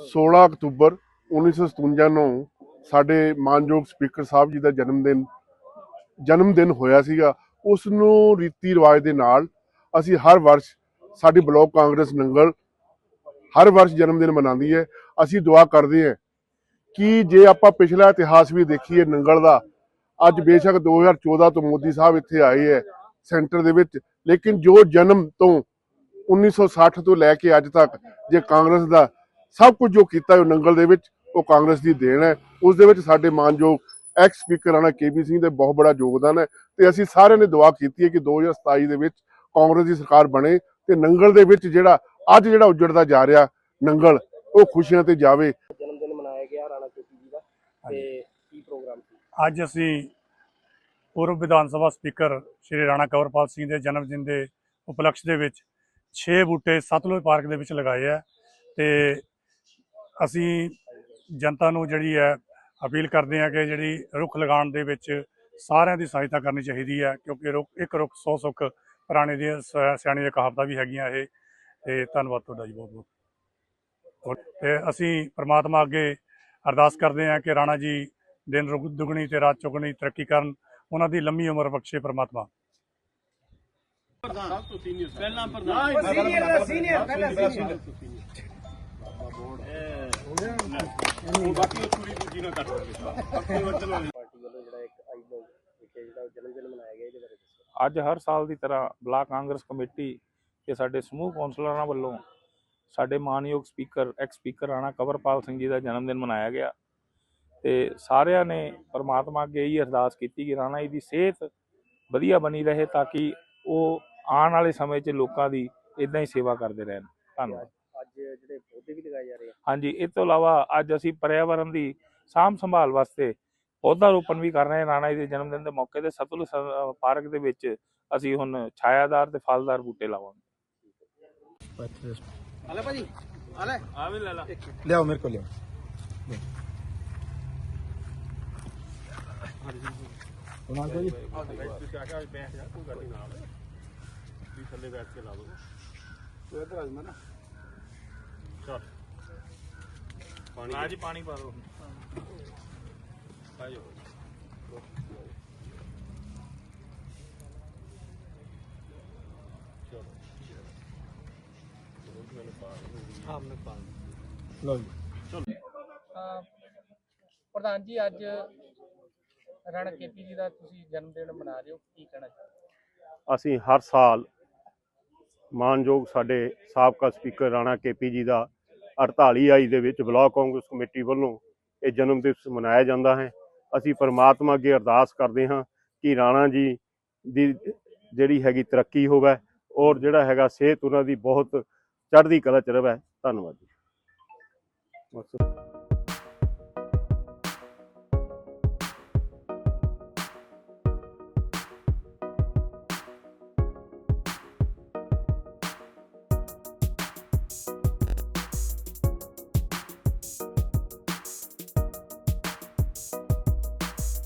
16 October 1957 ਨੂੰ ਸਾਡੇ ਮਾਨਯੋਗ ਸਪੀਕਰ ਸਾਹਿਬ ਜੀ ਦਾ ਜਨਮ ਦਿਨ ਜਨਮ ਦਿਨ ਹੋਇਆ ਸੀਗਾ। ਉਸ ਨੂੰ ਰੀਤੀ ਰਿਵਾਜ ਦੇ ਨਾਲ ਅਸੀਂ ਹਰ ਵਰਸ਼ ਸਾਡੀ ਬਲਾਕ ਕਾਂਗਰਸ ਨੰਗਲ ਹਰ ਵਰਸ਼ ਜਨਮ ਦਿਨ ਮਨਾਉਂਦੀ ਹੈ। ਅਸੀਂ ਦੁਆ ਕਰਦੇ ਹਾਂ ਕਿ ਜੇ ਆਪਾਂ ਪਿਛਲਾ ਇਤਿਹਾਸ ਵੀ ਦੇਖੀਏ ਨੰਗਲ ਦਾ, ਅੱਜ ਬੇਸ਼ੱਕ 2014 ਤੋਂ ਮੋਦੀ ਸਾਹਿਬ ਇੱਥੇ ਆਏ ਹੈ ਸੈਂਟਰ ਦੇ ਵਿੱਚ, ਲੇਕਿਨ ਜੋ ਜਨਮ ਤੋਂ 1960 ਤੋਂ ਲੈ ਕੇ ਅੱਜ ਤੱਕ ਜੇ ਕਾਂਗਰਸ ਦਾ ਸਭ ਕੁਝ ਜੋ ਕੀਤਾ ਉਹ ਨੰਗਲ ਦੇ ਵਿੱਚ ਉਹ ਕਾਂਗਰਸ ਦੀ ਦੇਣ ਹੈ। ਉਸ ਦੇ ਵਿੱਚ ਸਾਡੇ ਮਾਨਯੋਗ ex speaker Rana KP Singh ਦੇ ਬਹੁਤ ਬੜਾ ਯੋਗਦਾਨ ਹੈ ਤੇ ਅਸੀਂ ਸਾਰਿਆਂ ਨੇ ਦੁਆ ਕੀਤੀ ਹੈ ਕਿ 2027 ਦੇ ਵਿੱਚ ਕਾਂਗਰਸ ਦੀ ਸਰਕਾਰ ਬਣੇ ਤੇ ਨੰਗਲ ਦੇ ਵਿੱਚ ਜਿਹੜਾ ਅੱਜ ਜਿਹੜਾ ਉਜੜਦਾ ਜਾ ਰਿਹਾ ਨੰਗਲ ਉਹ ਖੁਸ਼ੀਆਂ ਤੇ ਜਾਵੇ। ਜਨਮ ਦਿਨ ਮਨਾਇਆ ਗਿਆ ਰਾਣਾ ਕੇਪੀ ਜੀ ਦਾ ਤੇ ਕੀ ਪ੍ਰੋਗਰਾਮ ਸੀ? ਅੱਜ ਅਸੀਂ ਪੂਰਵ ਵਿਧਾਨ ਸਭਾ ਸਪੀਕਰ ਸ਼੍ਰੀ ਰਾਣਾ ਕੰਵਰਪਾਲ ਸਿੰਘ ਦੇ ਜਨਮ ਦਿਨ ਦੇ ਉਪਲਕਸ਼ ਦੇ ਵਿੱਚ 6 ਬੂਟੇ ਸਤਲੁਜ ਪਾਰਕ ਦੇ ਵਿੱਚ ਲਗਾਏ ਆ ਤੇ ਅਸੀਂ ਜਨਤਾ ਨੂੰ ਜਿਹੜੀ ਹੈ ਅਪੀਲ ਕਰਦੇ ਆ ਕਿ ਜਿਹੜੀ ਰੁੱਖ ਲਗਾਉਣ ਦੇ ਵਿੱਚ ਸਾਰਿਆਂ ਦੀ ਸਹਾਇਤਾ ਕਰਨੀ ਚਾਹੀਦੀ ਹੈ ਕਿਉਂਕਿ ਰੁੱਖ ਇੱਕ ਰੁੱਖ 100 ਸੁੱਖ ਪੁਰਾਣੇ ਦੀਆਂ ਸ- ਸਿਆਣੀ ਦੀਆਂ ਕਹਾਵਤਾਂ ਵੀ ਹੈਗੀਆਂ ਇਹ ਤੇ ਧੰਨਵਾਦ ਤੁਹਾਡਾ ਜੀ ਬਹੁਤ ਬਹੁਤ ਤੇ ਅਸੀਂ ਪ੍ਰਮਾਤਮਾ ਅੱਗੇ ਅਰਦਾਸ ਕਰਦੇ ਹਾਂ ਕਿ ਰਾਣਾ ਜੀ ਦਿਨ ਰੁਗ- ਦੁਗਣੀ ਤੇ ਰਾਤ ਚੁਗਣੀ ਤਰੱਕੀ ਕਰਨ ਉਹਨਾਂ ਦੀ ਲੰਮੀ ਉਮਰ ਬਖਸ਼ੇ ਪ੍ਰਮਾਤਮਾ। ਪਾਰਟੀ ਵੱਲੋਂ ਜਿਹੜਾ ਇੱਕ ਆਈ ਲੋਕ ਵਿਖੇ ਜਿਹੜਾ ਜਨਮ ਦਿਨ ਮਨਾਇਆ ਗਿਆ ਇਹਦੇ ਬਾਰੇ ਦੱਸੋ ਅੱਜ ਹਰ ਸਾਲ ਦੀ ਤਰ੍ਹਾਂ ਬਲਾਕ ਕਾਂਗਰਸ ਕਮੇਟੀ ਤੇ ਸਾਡੇ ਸਮੂਹ ਕੌਂਸਲਰਾਂ ਵੱਲੋਂ ਸਾਡੇ ਮਾਨਯੋਗ speaker ex speaker Rana Kanwarpal Singh ji ਦਾ ਜਨਮ ਦਿਨ ਮਨਾਇਆ ਗਿਆ ਤੇ ਸਾਰਿਆਂ ਨੇ ਪਰਮਾਤਮਾ ਅੱਗੇ ਇਹੀ ਅਰਦਾਸ ਕੀਤੀ ਕਿ ਰਾਣਾ ਜੀ ਦੀ ਸਿਹਤ ਵਧੀਆ ਬਣੀ ਰਹੇ ਤਾਂ ਕਿ ਉਹ ਆਉਣ ਵਾਲੇ ਸਮੇਂ 'ਚ ਲੋਕਾਂ ਦੀ ਇਦਾਂ ਹੀ ਸੇਵਾ ਕਰਦੇ ਰਹਿਣ। ਧੰਨਵਾਦ। ਜਿਹੜੇ ਪੌਦੇ ਵੀ ਲਗਾਏ ਜਾ ਰਹੇ ਆ। ਹਾਂਜੀ ਇਸ ਤੋਂ ਇਲਾਵਾ ਅੱਜ ਅਸੀਂ ਪਰਿਆਵਰਣ ਦੀ ਸਾਂਭ ਸੰਭਾਲ ਵਾਸਤੇ ਪੌਦਾ ਰੋਪਣ ਵੀ ਕਰ ਰਹੇ ਹਾਂ। ਰਾਣਾ ਜੀ ਦੇ ਜਨਮ ਦਿਨ ਦੇ ਮੌਕੇ ਤੇ ਸਤਲੁਜ ਪਾਰਕ ਦੇ ਵਿੱਚ ਅਸੀਂ ਹੁਣ ਛਾਇਆਦਾਰ ਤੇ ਫਲਦਾਰ ਬੂਟੇ ਲਾਵਾਂਗੇ। ਹਲੇ ਭਾਜੀ ਹਲੇ ਆ ਵੀ ਲੈ ਲਾ। ਲਿਆਓ ਮੇਰੇ ਕੋਲ ਲਿਆਓ। ਪਾਣੀ ਜੀ ਪਾਣੀ ਪਾ ਦਿਓ। ਆਜੋ ਲਓ ਜੀ। ਅਹ ਪ੍ਰਧਾਨ ਜੀ ਅੱਜ ਰਾਣਾ ਕੇਪੀ ਜੀ ਦਾ ਤੁਸੀਂ ਜਨਮ ਦਿਨ ਮਨਾ ਰਹੇ ਹੋ। ਕੀ ਕਹਿਣਾ ਚਾਹੁੰਦੇ ਅਸੀਂ ਹਰ ਸਾਲ ਮਾਨਯੋਗ ਸਾਡੇ ਸਾਬਕਾ ਸਪੀਕਰ ਰਾਣਾ ਕੇਪੀ ਜੀ ਦਾ 48 ਆਈ ਦੇ ਵਿੱਚ ਬਲਾਕ ਕਾਂਗਰਸ ਕਮੇਟੀ ਵੱਲੋਂ ਇਹ ਜਨਮ ਦਿਵਸ ਮਨਾਇਆ ਜਾਂਦਾ ਹੈ। ਅਸੀਂ ਪਰਮਾਤਮਾ ਅੱਗੇ ਅਰਦਾਸ ਕਰਦੇ ਹਾਂ ਕਿ ਰਾਣਾ ਜੀ ਦੀ ਜਿਹੜੀ ਹੈਗੀ ਤਰੱਕੀ ਹੋਵੇ ਔਰ ਜਿਹੜਾ ਹੈਗਾ ਸਿਹਤ ਉਹਨਾਂ ਦੀ ਬਹੁਤ ਚੜ੍ਹਦੀ ਕਲਾ ਚ ਰਵੇ। ਧੰਨਵਾਦ ਜੀ।